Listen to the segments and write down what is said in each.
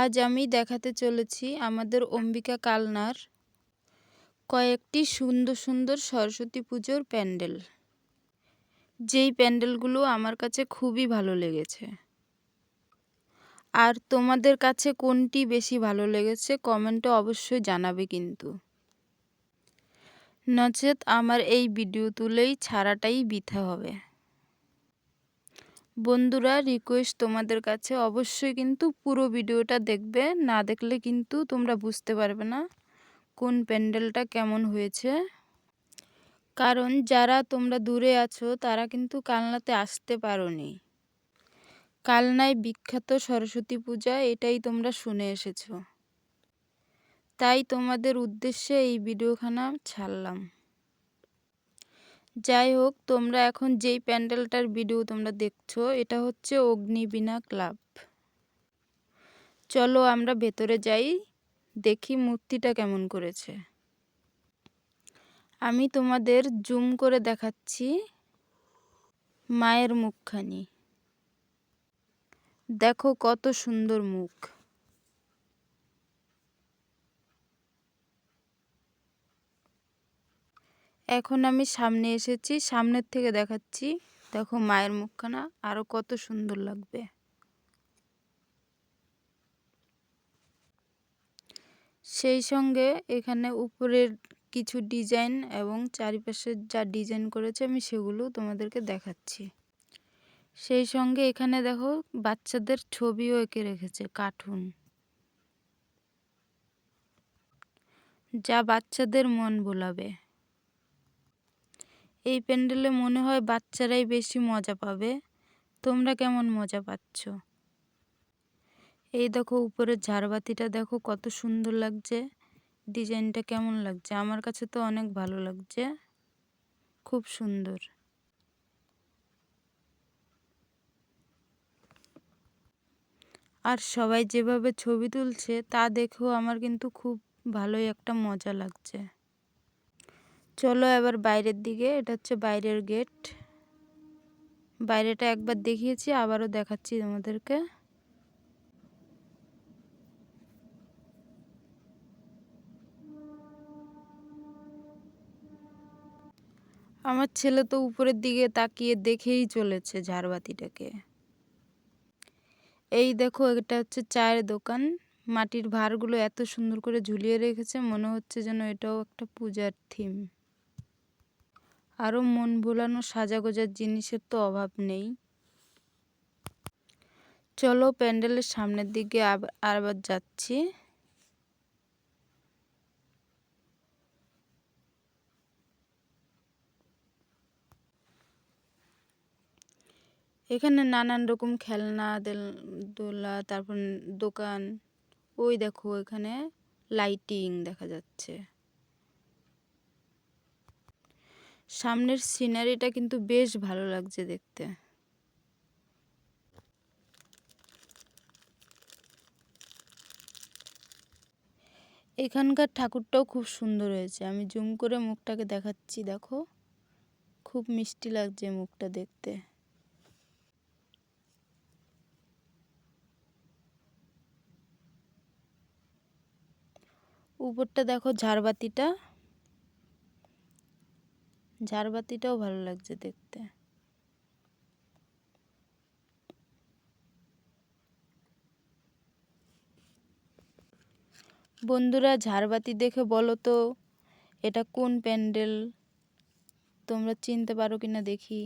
আজ আমি দেখাতে চলেছি আমাদের অম্বিকা কালনার কয়েকটি সুন্দর সুন্দর সরস্বতী পুজোর প্যান্ডেল। যেই প্যান্ডেলগুলো আমার কাছে খুবই ভালো লেগেছে। আর তোমাদের কাছে কোনটি বেশি ভালো লেগেছে কমেন্টে অবশ্যই জানাবে কিন্তু। নচেত আমার এই ভিডিও তুলেই ছাড়াটাই বৃথা হবে। বন্ধুরা রিকোয়েস্ট তোমাদের কাছে অবশ্যই কিন্তু পুরো ভিডিওটা দেখবে। না দেখলে কিন্তু তোমরা বুঝতে পারবে না কোন প্যান্ডেলটা কেমন হয়েছে। কারণ যারা তোমরা দূরে আছো, তারা কিন্তু কালনাতে আসতে পারোনি। কালনায় বিখ্যাত সরস্বতী পূজা, এটাই তোমরা শুনে এসেছ। তাই তোমাদের উদ্দেশ্যে এই ভিডিওখানা ছাড়লাম। যাই হোক, তোমরা এখন যেই প্যান্ডেলটার ভিডিও তোমরা দেখছ, এটা হচ্ছে অগ্নিবীণা ক্লাব। চলো আমরা ভেতরে যাই, দেখি মূর্তিটা কেমন করেছে। আমি তোমাদের জুম করে দেখাচ্ছি মায়ের মুখখানি। দেখো কত সুন্দর মুখ। এখন আমি সামনে এসেছি, সামনের থেকে দেখাচ্ছি। দেখো মায়ের মুখখানা আরও কত সুন্দর লাগবে। সেই সঙ্গে এখানে উপরের কিছু ডিজাইন এবং চারিপাশের যা ডিজাইন করেছে আমি সেগুলো তোমাদেরকে দেখাচ্ছি। সেই সঙ্গে এখানে দেখো বাচ্চাদের ছবিও এঁকে রেখেছে, কার্টুন। যা বাচ্চাদের মন ভোলাবে এই প্যান্ডেলে মনে হয় বাচ্চারাই বেশি মজা পাবে। তোমরা কেমন মজা পাচ্ছ? এই দেখো, উপরের ঝাড়বাতিটা দেখো কত সুন্দর লাগছে। ডিজাইনটা কেমন লাগছে? আমার কাছে তো অনেক ভালো লাগছে। খুব সুন্দর। আর সবাই যেভাবে ছবি তুলছে, তা দেখেও আমার কিন্তু খুব ভালোই একটা মজা লাগছে। চলো এবার বাইরের দিকে, এটা হচ্ছে বাইরের গেট বাইরেটা একবার দেখিয়েছি, আবারও দেখাচ্ছি তোমাদেরকে। আমার ছেলে তো উপরের দিকে তাকিয়ে দেখেই চলেছে ঝাড়বাতিটাকে। এই দেখো, এটা হচ্ছে চায়ের দোকান। মাটির ভারগুলো এত সুন্দর করে ঝুলিয়ে রেখেছে, মনে হচ্ছে যেন এটাও একটা পূজার থিম আরও মন ভোলানো সাজাগোজার জিনিসের তো অভাব নেই। চলো প্যান্ডেলের সামনের দিকে আবার যাচ্ছি। এখানে নানান রকম খেলনা, দোলা তারপর দোকান। ওই দেখো এখানে লাইটিং দেখা যাচ্ছে। সামনের সিনারিটা কিন্তু বেশ ভালো লাগছে দেখতে। এখানকার ঠাকুরটাও খুব সুন্দর হয়েছে। আমি জুম করে মুখটাকে দেখাচ্ছি, দেখো। খুব মিষ্টি লাগছে মুখটা দেখতে। উপরটা দেখো ঝাড়বাতিটা। ঝাড়বাতিটাও ভালো লাগছে দেখতে। বন্ধুরা ঝাড়বাতি দেখে বলো তো, এটা কোন প্যান্ডেল? তোমরা চিনতে পারো কিনা দেখি।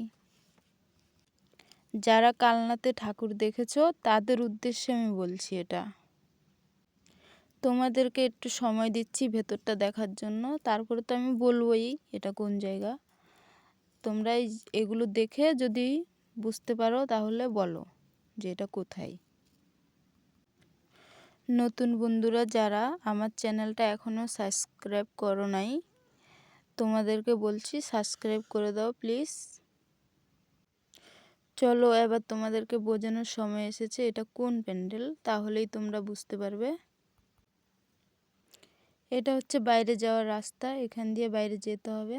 যারা কালনাতে ঠাকুর দেখেছ, তাদের উদ্দেশ্যে আমি বলছি এটা। তোমাদেরকে একটু সময় দিচ্ছি ভেতরটা দেখার জন্য, তারপরে তো আমি বলবোই এটা কোন জায়গা। তোমরা এগুলো দেখে যদি বুঝতে পারো তাহলে বলো যে এটা কোথায়। নতুন বন্ধুরা যারা আমার চ্যানেলটা এখনও সাবস্ক্রাইব করো নাই, তোমাদেরকে বলছি সাবস্ক্রাইব করে দাও প্লিজ। চলো এবার তোমাদেরকে বোঝানোর সময় এসেছে এটা কোন প্যান্ডেল, তাহলেই তোমরা বুঝতে পারবে। এটা হচ্ছে বাইরে যাওয়ার রাস্তা, এখান দিয়ে বাইরে যেতে হবে।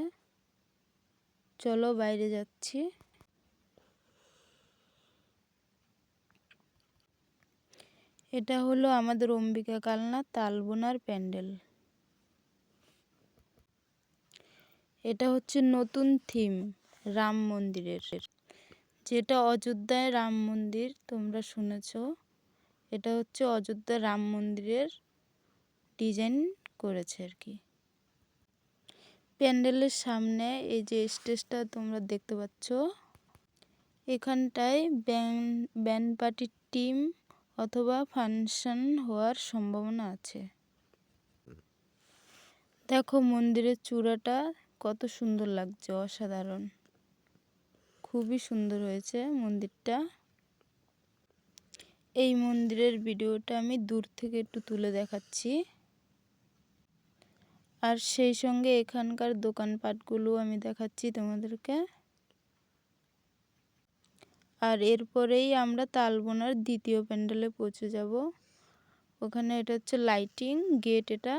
চলো বাইরে যাচ্ছি। এটা হলো আমাদের অম্বিকা কালনা তালবোনার প্যান্ডেল। এটা হচ্ছে নতুন থিম, রাম মন্দিরের। যেটা অযোধ্যায় রাম মন্দির, তোমরা শুনেছ। এটা হচ্ছে অযোধ্যা রাম মন্দিরের ডিজাইন করেছে আর কি। প্যান্ডেলের সামনে এই যে স্টেজটা তোমরা দেখতে পাচ্ছ, এখানটায় ব্যান্ড ব্যান্ড পার্টির টিম অথবা ফাংশন হওয়ার সম্ভাবনা আছে। দেখো মন্দিরের চূড়াটা কত সুন্দর লাগছে, অসাধারণ। খুবই সুন্দর হয়েছে মন্দিরটা। এই মন্দিরের ভিডিওটা আমি দূর থেকে একটু তুলে দেখাচ্ছি। আর সেই সঙ্গে এখানকার দোকানপাটগুলো আমি দেখাচ্ছি তোমাদেরকে। আর এরপরেই আমরা তালবোনার দ্বিতীয় প্যান্ডেলে পৌঁছে যাব। ওখানে এটা হচ্ছে লাইটিং গেট এটা।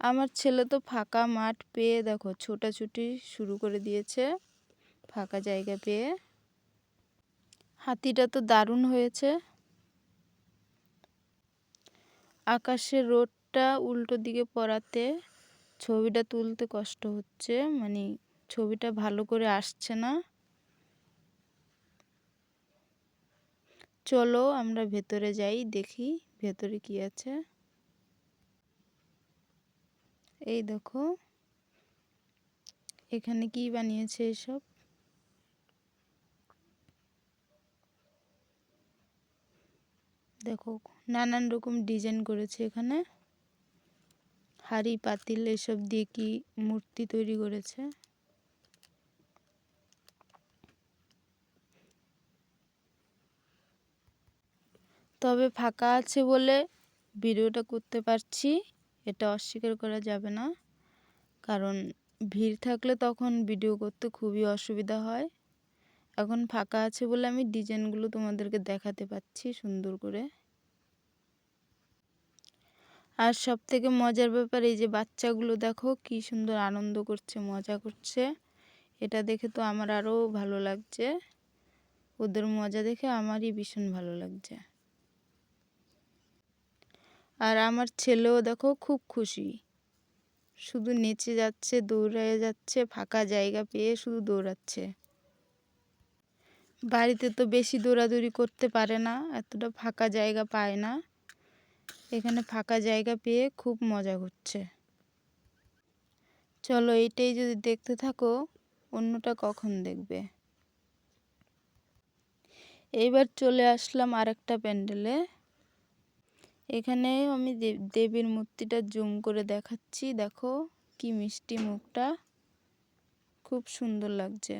আমার ছেলে তো ফাঁকা মাঠ পেয়ে দেখো ছোটাছুটি শুরু করে দিয়েছে, ফাঁকা জায়গা পেয়ে। হাতিটা তো দারুণ হয়েছে। আকাশের রোদটা উল্টো দিকে পড়াতে ছবিটা তুলতে কষ্ট হচ্ছে। মানে ছবিটা ভালো করে আসছে না। চলো আমরা ভেতরে যাই, দেখি ভেতরে কি আছে। এই দেখো, এখানে কি বানিয়েছে এসব? দেখো, নানান রকম ডিজাইন করেছে এখানে। হাড়ি, পাতিল এসব দিয়ে কি মূর্তি তৈরি করেছে। তবে ফাঁকা আছে বলে ভিডিওটা করতে পারছি, এটা অস্বীকার করা যাবে না। কারণ ভিড় থাকলে তখন ভিডিও করতে খুবই অসুবিধা হয়। এখন ফাঁকা আছে বলে আমি ডিজাইনগুলো তোমাদেরকে দেখাতে পাচ্ছি সুন্দর করে। আর সব থেকে মজার ব্যাপার, এই যে বাচ্চাগুলো দেখো কি সুন্দর আনন্দ করছে, মজা করছে। এটা দেখে তো আমার আরও ভালো লাগছে। ওদের মজা দেখে আমারই ভীষণ ভালো লাগছে। আর আমার ছেলেও দেখো খুব খুশি। শুধু নেচে যাচ্ছে, দৌড়ায় যাচ্ছে, ফাঁকা জায়গা পেয়ে শুধু দৌড়াচ্ছে। বাড়িতে তো বেশি দৌড়াদৌড়ি করতে পারে না, এতটা ফাঁকা জায়গা পায় না। এখানে ফাঁকা জায়গা পেয়ে খুব মজা করছে চলো এইটাই যদি দেখতে থাকো, অন্যটা কখন দেখবে? এইবার চলে আসলাম আরেকটা প্যান্ডেলে। এখানে আমি দেবীর মূর্তিটা জুম করে দেখাচ্ছি। দেখো কি মিষ্টি মুখটা। খুব সুন্দর লাগছে।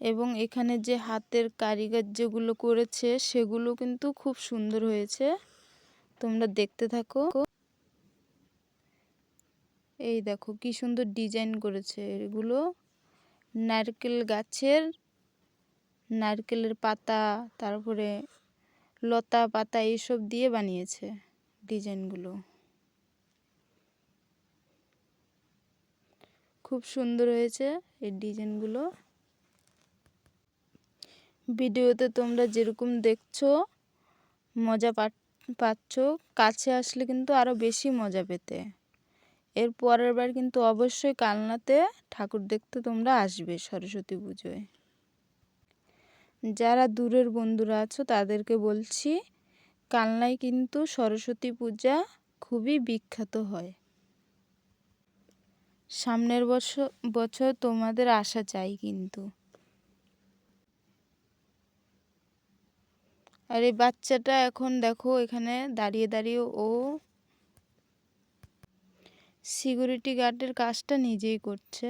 এবং এখানে যে হাতের কারিগর যেগুলো করেছে, সেগুলো কিন্তু খুব সুন্দর হয়েছে। তোমরা দেখতে থাকো। এই দেখো কি সুন্দর ডিজাইন করেছে এগুলো। নারকেল গাছের, নারকেলের পাতা, তারপরে লতা পাতা এইসব দিয়ে বানিয়েছে ডিজাইনগুলো। খুব সুন্দর হয়েছে এই ডিজাইনগুলো। ভিডিওতে তোমরা যেরকম দেখছ, মজা পাচ্ছ, কাছে আসলে কিন্তু আরও বেশি মজা পেতে। এর পরের বার কিন্তু অবশ্যই কালনাতে ঠাকুর দেখতে তোমরা আসবে সরস্বতী পুজোয়। যারা দূরের বন্ধুরা আছো, তাদেরকে বলছি, কালনায় কিন্তু সরস্বতী পূজা খুবই বিখ্যাত হয়। সামনের বছর বছর তোমাদের আসা চাই কিন্তু। আর এই বাচ্চাটা এখন দেখো এখানে দাঁড়িয়ে দাঁড়িয়ে ও সিকিউরিটি গার্ডের কাজটা নিজেই করছে।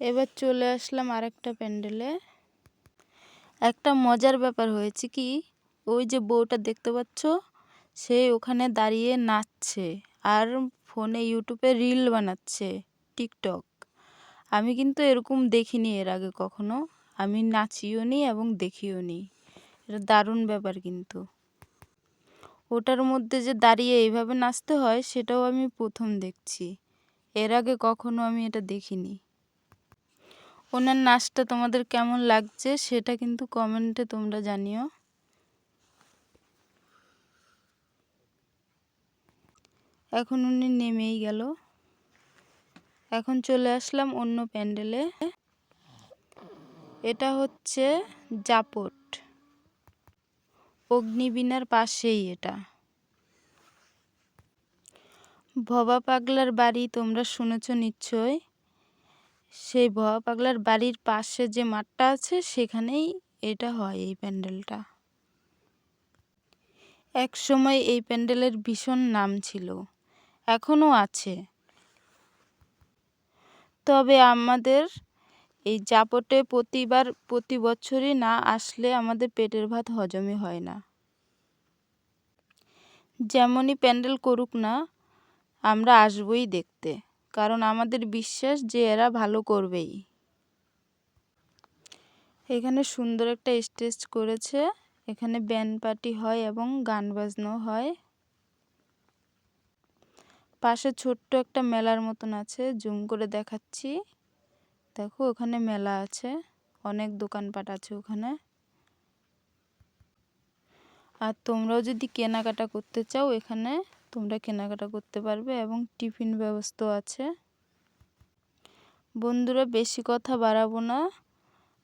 এবার চলে আসলাম আরেকটা প্যান্ডেলে। একটা মজার ব্যাপার হয়েছে কি, ওই যে বউটা দেখতে পাচ্ছ, সে ওখানে দাঁড়িয়ে নাচছে আর ফোনে ইউটিউবে রিল বানাচ্ছে, টিকটক। আমি কিন্তু এরকম দেখিনি এর আগে কখনো। আমি নাচিও নি এবং দেখিও নি। এটা দারুণ ব্যাপার কিন্তু। ওটার মধ্যে যে দাঁড়িয়ে এইভাবে নাচতে হয়, সেটাও আমি প্রথম দেখছি। এর আগে কখনো আমি এটা দেখিনি। ওনার নাচটা তোমাদের কেমন লাগছে, সেটা কিন্তু কমেন্টে তোমরা জানিও। এখন উনি নেমেই গেল। এখন চলে আসলাম অন্য প্যান্ডেলে। এটা হচ্ছে জাপট। অগ্নিবীণার পাশেই এটা। ভবা পাগলার বাড়ি তোমরা শুনেছ নিশ্চয়? সেই ভবা পাগলার বাড়ির পাশে যে মাঠটা আছে, সেখানেই এটা হয় এই প্যান্ডেলটা। এক সময় এই প্যান্ডেলের ভীষণ নাম ছিল, এখনও আছে। তবে আমাদের এই জাপটে প্রতিবার, প্রতি বছরই না আসলে আমাদের পেটের ভাত হজমই হয় না। যেমনই প্যান্ডেল করুক না, আমরা আসবই দেখতে, কারণ আমাদের বিশ্বাস যে এরা ভালো করবেই। এখানে সুন্দর একটা স্টেজ করেছে, এখানে ব্যান্ড পার্টি হয় এবং গান বাজনাও হয়। পাশে ছোট্ট একটা মেলার মতন আছে, জুম করে দেখাচ্ছি। দেখো ওখানে মেলা আছে, অনেক দোকানপাট আছে ওখানে। আর তোমরাও যদি কেনাকাটা করতে চাও এখানে, তোমরা কেনাকাটা করতে পারবে এবং টিফিন ব্যবস্থাও আছে। বন্ধুরা, বেশি কথা বাড়াবো না।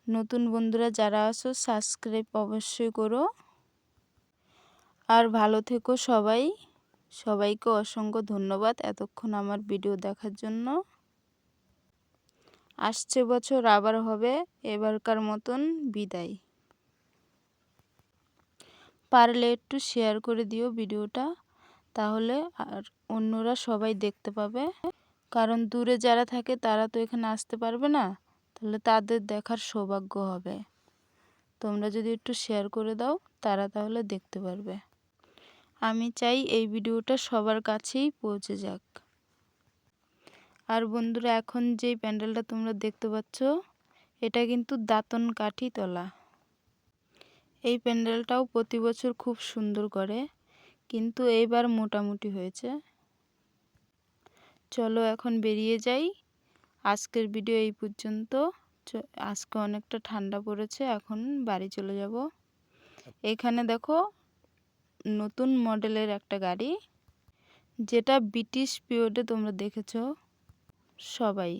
নতুন বন্ধুরা যারা আসো সাবস্ক্রাইব অবশ্যই করো। আর ভালো থেকো সবাই। সবাইকে অসংখ্য ধন্যবাদ এতক্ষণ আমার ভিডিও দেখার জন্য। আসছে বছর, আবার হবে এবারকার মতন বিদায়। পারলে একটু শেয়ার করে দিও ভিডিওটা, তাহলে আর অন্যরা সবাই দেখতে পাবে। কারণ দূরে যারা থাকে তারা তো এখানে আসতে পারবে না, তাহলে তাদের দেখার সৌভাগ্য হবে। তোমরা যদি একটু শেয়ার করে দাও, তারা তাহলে দেখতে পারবে। আমি চাই এই ভিডিওটা সবার কাছেই পৌঁছে যাক। আর বন্ধুরা, এখন যেই প্যান্ডেলটা তোমরা দেখতে পাচ্ছ, এটা কিন্তু দাঁতন কাঠি তলা। এই প্যান্ডেলটাও প্রতি বছর খুব সুন্দর করে, কিন্তু এইবার মোটামুটি হয়েছে। চলো এখন বেরিয়ে যাই। আজকের ভিডিও এই পর্যন্ত। আজকে অনেকটা ঠান্ডা পড়েছে, এখন বাড়ি চলে যাব। এখানে দেখো, নতুন মডেলের একটা গাড়ি, যেটা ব্রিটিশ পিরিয়ডে তোমরা দেখেছ। সবাই।